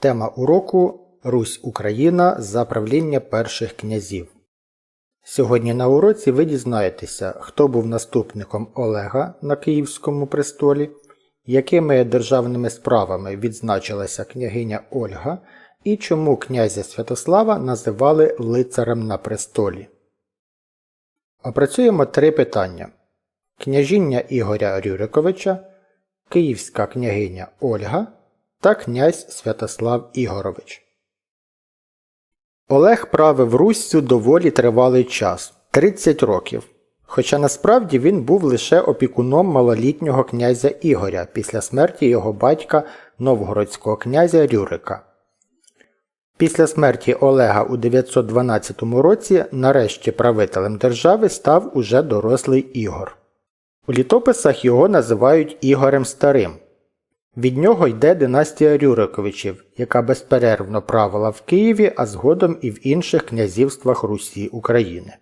Тема уроку Русь Україна за правління перших князів. Сьогодні на уроці ви дізнаєтеся, хто був наступником Олега на Київському престолі, якими державними справами відзначилася княгиня Ольга і чому князя Святослава називали лицарем на престолі. Опрацюємо три питання: княжіння Ігоря Рюриковича, Київська княгиня Ольга та князь Святослав Ігорович. Олег правив Руссю доволі тривалий час 30 років. Хоча насправді він був лише опікуном малолітнього князя Ігоря після смерті його батька новгородського князя Рюрика. Після смерті Олега у 912 році нарешті правителем держави став уже дорослий Ігор. У літописах його називають Ігорем Старим. Від нього йде династія Рюриковичів, яка безперервно правила в Києві, а згодом і в інших князівствах Русі України.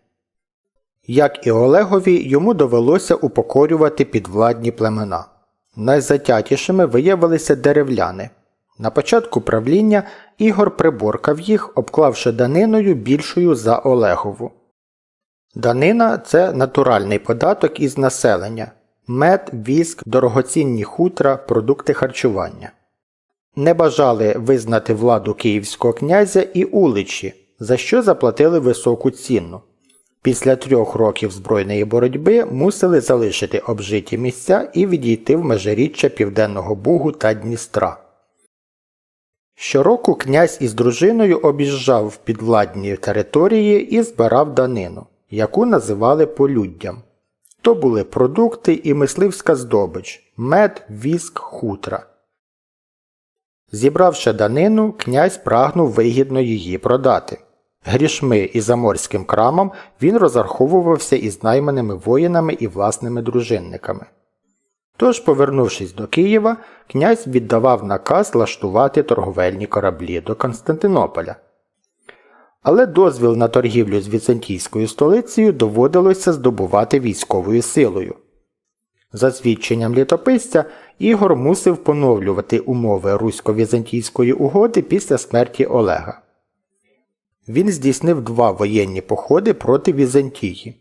Як і Олегові, йому довелося упокорювати підвладні племена. Найзатятішими виявилися деревляни. На початку правління Ігор приборкав їх, обклавши даниною більшою за Олегову. Данина це натуральний податок із населення мед, віск, дорогоцінні хутра, продукти харчування. Не бажали визнати владу київського князя і уличі, за що заплатили високу ціну. Після трьох років збройної боротьби мусили залишити обжиті місця і відійти в межиріччя Південного Бугу та Дністра. Щороку князь із дружиною об'їжджав підвладні території і збирав данину, яку називали полюддям. То були продукти і мисливська здобич, мед, віск, хутра. Зібравши данину, князь прагнув вигідно її продати. Грішми і заморським крамом він розраховувався із найманими воїнами і власними дружинниками. Тож, повернувшись до Києва, князь віддавав наказ влаштувати торговельні кораблі до Константинополя. Але дозвіл на торгівлю з візантійською столицею доводилося здобувати військовою силою. За свідченням літописця, Ігор мусив поновлювати умови русько-візантійської угоди після смерті Олега. Він здійснив два воєнні походи проти Візантії.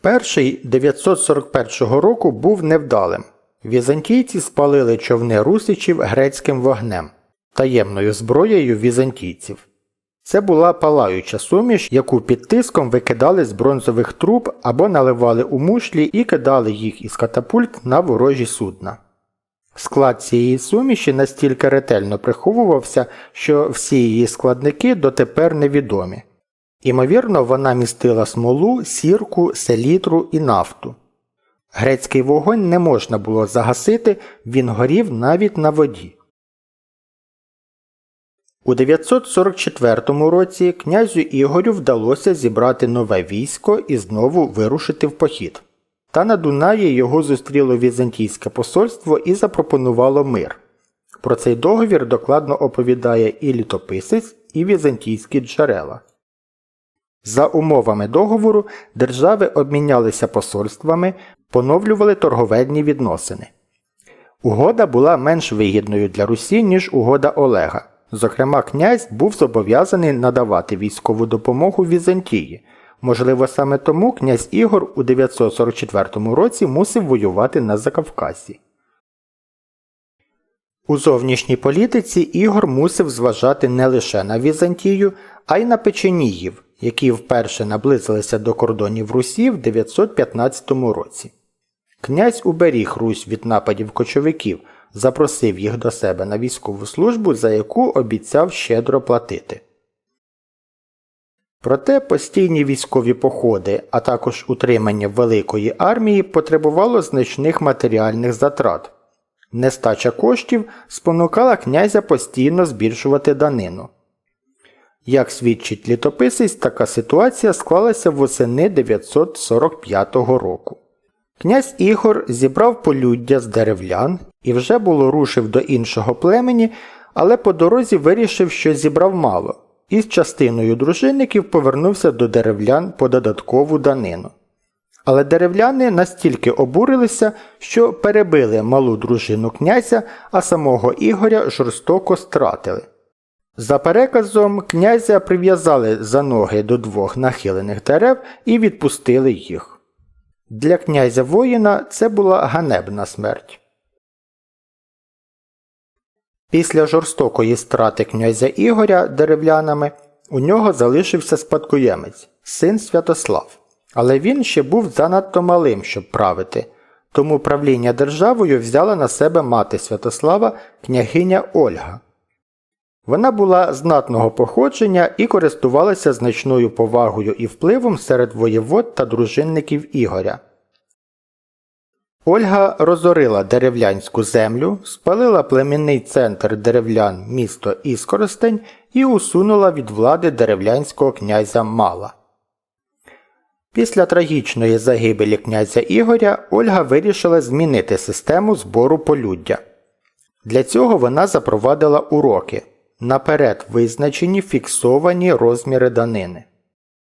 Перший 941 року був невдалим. Візантійці спалили човни русичів грецьким вогнем, таємною зброєю візантійців. Це була палаюча суміш, яку під тиском викидали з бронзових труб або наливали у мушлі і кидали їх із катапульт на ворожі судна. Склад цієї суміші настільки ретельно приховувався, що всі її складники дотепер невідомі. Імовірно, вона містила смолу, сірку, селітру і нафту. Грецький вогонь не можна було загасити, він горів навіть на воді. У 944 році князю Ігорю вдалося зібрати нове військо і знову вирушити в похід. Та на Дунаї його зустріло візантійське посольство і запропонувало мир. Про цей договір докладно оповідає і літописець, і візантійські джерела. За умовами договору держави обмінялися посольствами, поновлювали торговельні відносини. Угода була менш вигідною для Русі, ніж угода Олега. Зокрема, князь був зобов'язаний надавати військову допомогу Візантії. Можливо, саме тому князь Ігор у 944 році мусив воювати на Закавказі. У зовнішній політиці Ігор мусив зважати не лише на Візантію, а й на печеніїв, які вперше наблизилися до кордонів Русі в 915 році. Князь уберіг Русь від нападів кочовиків, запросив їх до себе на військову службу, за яку обіцяв щедро платити. Проте постійні військові походи, а також утримання великої армії потребувало значних матеріальних затрат. Нестача коштів спонукала князя постійно збільшувати данину. Як свідчить літописець, така ситуація склалася восени 945 року. Князь Ігор зібрав полюддя з деревлян і вже було рушив до іншого племені, але по дорозі вирішив, що зібрав мало, і з частиною дружинників повернувся до деревлян по додаткову данину. Але деревляни настільки обурилися, що перебили малу дружину князя, а самого Ігоря жорстоко стратили. За переказом князя прив'язали за ноги до двох нахилених дерев і відпустили їх. Для князя воїна це була ганебна смерть. Після жорстокої страти князя Ігоря деревлянами у нього залишився спадкоємець, син Святослав. Але він ще був занадто малим, щоб правити, тому правління державою взяла на себе мати Святослава княгиня Ольга. Вона була знатного походження і користувалася значною повагою і впливом серед воєвод та дружинників Ігоря. Ольга розорила деревлянську землю, спалила племінний центр деревлян місто Іскоростень і усунула від влади деревлянського князя Мала. Після трагічної загибелі князя Ігоря Ольга вирішила змінити систему збору полюддя. Для цього вона запровадила уроки, наперед визначені фіксовані розміри данини.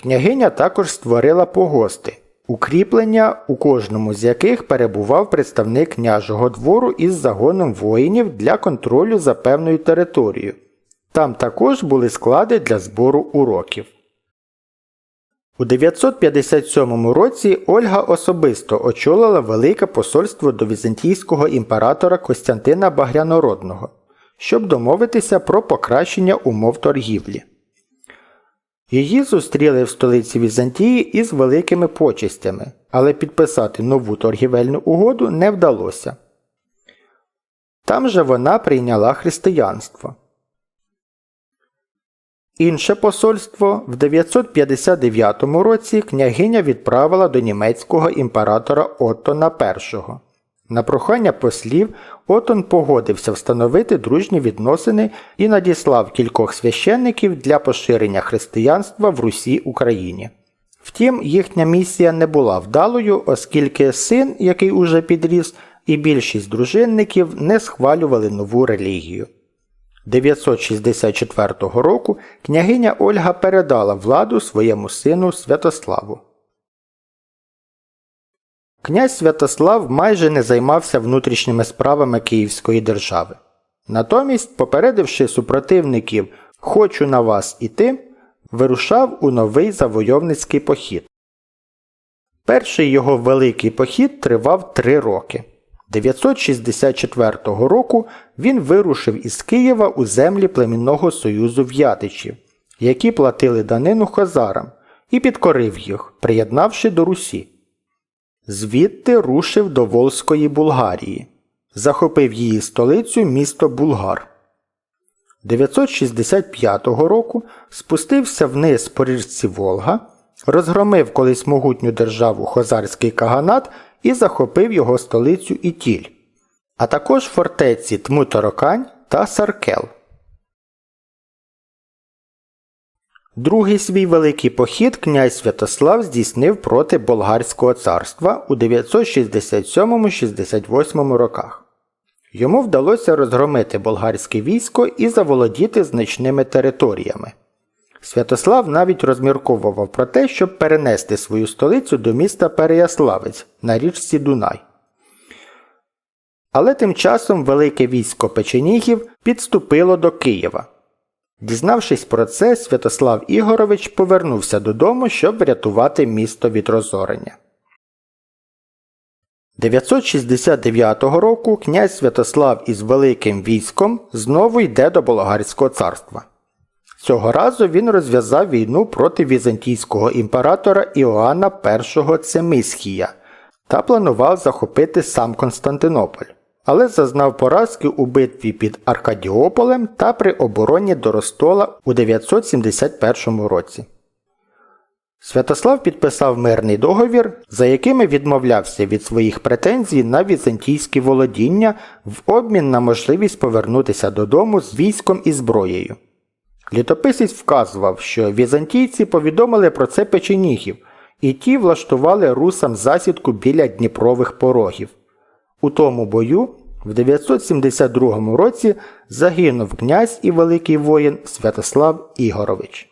Княгиня також створила погости, укріплення, у кожному з яких перебував представник княжого двору із загоном воїнів для контролю за певною територією. Там також були склади для збору уроків. У 957 році Ольга особисто очолила Велике посольство до візантійського імператора Костянтина Багрянородного, щоб домовитися про покращення умов торгівлі. Її зустріли в столиці Візантії із великими почестями, але підписати нову торгівельну угоду не вдалося. Там же вона прийняла християнство. Інше посольство в 959 році княгиня відправила до німецького імператора Оттона І. На прохання послів Отон погодився встановити дружні відносини і надіслав кількох священників для поширення християнства в Русі Україні. Втім, їхня місія не була вдалою, оскільки син, який уже підріс, і більшість дружинників не схвалювали нову релігію. 964 року княгиня Ольга передала владу своєму сину Святославу. Князь Святослав майже не займався внутрішніми справами Київської держави. Натомість, попередивши супротивників Хочу на вас іти, вирушав у новий завойовницький похід. Перший його великий похід тривав три роки. 964 року він вирушив із Києва у землі племінного союзу в'ятичів, які платили данину хазарам, і підкорив їх, приєднавши до Русі. Звідти рушив до Волзької Булгарії, захопив її столицю місто Булгар. 965 року спустився вниз по річці Волга, розгромив колись могутню державу Хозарський Каганат і захопив його столицю Ітіль, а також фортеці Тмутарокань та Саркел. Другий свій великий похід князь Святослав здійснив проти Болгарського царства у 967-68 роках. Йому вдалося розгромити болгарське військо і заволодіти значними територіями. Святослав навіть розмірковував про те, щоб перенести свою столицю до міста Переяславець на річці Дунай. Але тим часом велике військо печенігів підступило до Києва. Дізнавшись про це, Святослав Ігорович повернувся додому, щоб врятувати місто від розорення. 969 року князь Святослав із великим військом знову йде до Болгарського царства. Цього разу він розв'язав війну проти візантійського імператора Іоанна І Цемисхія та планував захопити сам Константинополь, але зазнав поразки у битві під Аркадіополем та при обороні до Ростола у 971 році. Святослав підписав мирний договір, за якими відмовлявся від своїх претензій на візантійські володіння в обмін на можливість повернутися додому з військом і зброєю. Літописець вказував, що візантійці повідомили про це печенігів, і ті влаштували русам засідку біля Дніпрових порогів. У тому бою в 972 році загинув князь і великий воїн Святослав Ігорович.